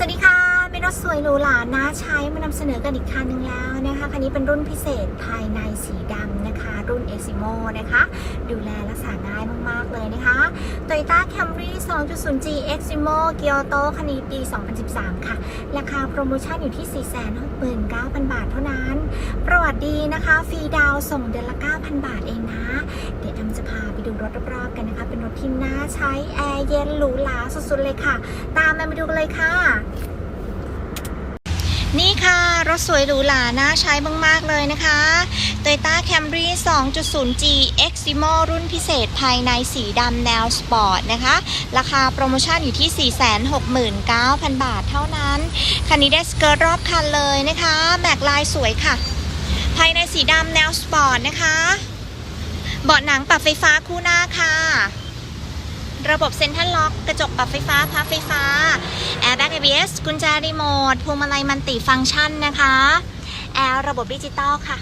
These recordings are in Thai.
สวัสดีค่ะเป็นรถสวยหรูหราน่าใช้มานำเสนอกันอีกคันหนึ่งแล้วนะคะ คันนี้เป็นรุ่นพิเศษภายในสีดำนะคะ รุ่น e x i m o นะคะ ดูแลรักษาง่ายมาก ๆ เลยนะคะ Toyota Camry 2.0G e x i m o เกียวโตคันนี้ปี 2013 ค่ะ ราคาโปรโมชั่นอยู่ที่ 469,000 บาทเท่านั้น ประวัติดีนะคะ ฟรีดาวส่งเดือนละ 9,000 บาท รถรอบๆกันนะคะ เป็นรถที่น่าใช้แอร์เย็นหรูหราสุดๆเลยค่ะ ตามมไปดูกันเลยค่ะ นี่ค่ะ รถสวยหรูหราน่าใช้มากๆเลยนะคะ Toyota Camry 2.0G Eximo รุ่นพิเศษภายในสีดำแนวสปอร์ตนะคะ ราคาโปรโมชั่นอยู่ที่ 469,000 บาทเท่านั้น คันนี้ได้สเกิร์ตรอบคันเลยนะคะ แม็กลายสวยค่ะ ภายในสีดำแนวสปอร์ตนะคะ เบาะหนังปรับไฟฟ้าคู่หน้าค่ะ ระบบเซ็นทรัลล็อกกระจกปรับไฟฟ้าพับไฟฟ้าแอร์แบ็ก ABS กุญแจรีโมทพวงมาลัยมันติฟังก์ชันนะคะแอร์ระบบดิจิตอลค่ะ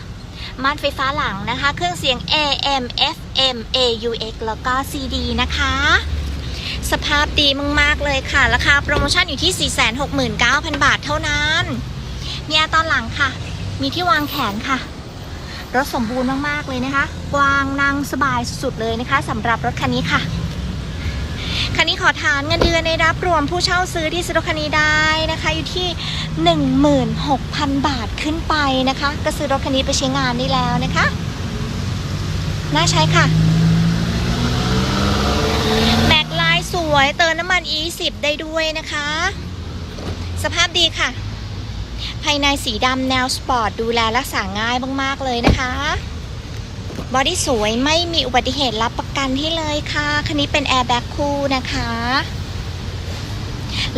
ม่านไฟฟ้าหลังนะคะ เครื่องเสียง AM FM AUX แล้วก็ CD นะคะ สภาพดีมาก ๆ เลยค่ะ ราคาโปรโมชั่นอยู่ที่ 469,000 บาทเท่านั้น มีแอร์ตอนหลังค่ะ มีที่วางแขนค่ะ รถสมบูรณ์มากๆเลยนะคะ กวางนั่งสบายสุดๆเลยนะคะสำหรับรถคันนี้ค่ะ คันนี้ขอฐานเงินเดือนในรับรวมผู้เช่าซื้อที่ซื้อรถคันนี้ได้นะคะ อยู่ที่ 16,000 บาทขึ้นไปนะคะ ก็ซื้อรถคันนี้ไปใช้งานได้แล้วนะคะ น่าใช้ค่ะแม็กลายสวยเติมน้ำมัน E10 ได้ด้วยนะคะ สภาพดีค่ะ ภายในสีดำแนวสปอร์ตดูแลรักษาง่ายมากๆเลยนะคะ บอดี้สวยไม่มีอุบัติเหตุรับประกันที่เลยค่ะคันนี้เป็นแอร์แบ็กคู่นะคะ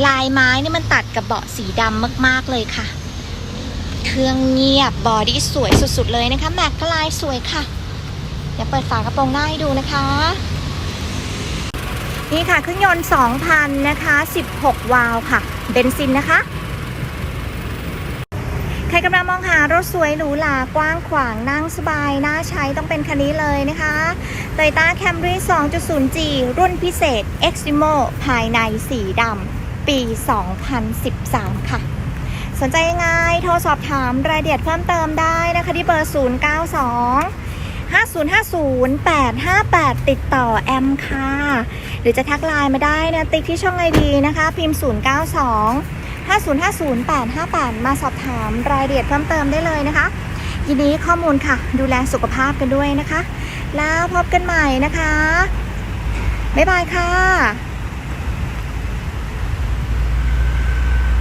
ลายไม้นี่มันตัดกับเบาะสีดำมากๆเลยค่ะ เครื่องเงียบบอดี้สวยสุดๆเลยนะคะแม็กก็ลายสวยค่ะ เดี๋ยวเปิดฝากระโปรงหน้าให้ดูนะคะนี่ค่ะเครื่องยนต์ 2,000 นะคะ 16 วาล์วค่ะ เบนซินนะคะ ใครกำลังมองหารถสวยหรูหรากว้างขวางนั่งสบาย น่าใช้ต้องเป็นคันนี้เลยนะคะ Toyota Camry 2.0G รุ่นพิเศษ Eximo ภายในสีดำปี 2013 ค่ะ สนใจยังไงโทรสอบถามรายละเอียดเพิ่มเติมได้นะคะที่เบอร์ 092 5050 858 ติดต่อแอมค่ะ หรือจะทักไลน์มาได้นะ ติ๊กที่ช่องไอดีนะคะ พิมพ์ 092 5050858มาสอบถามรายละเอียดเพิ่มเติมได้เลยนะคะยินดีข้อมูลค่ะ ดูแลสุขภาพกันด้วยนะคะ แล้วพบกันใหม่นะคะ บ๊ายบายค่ะ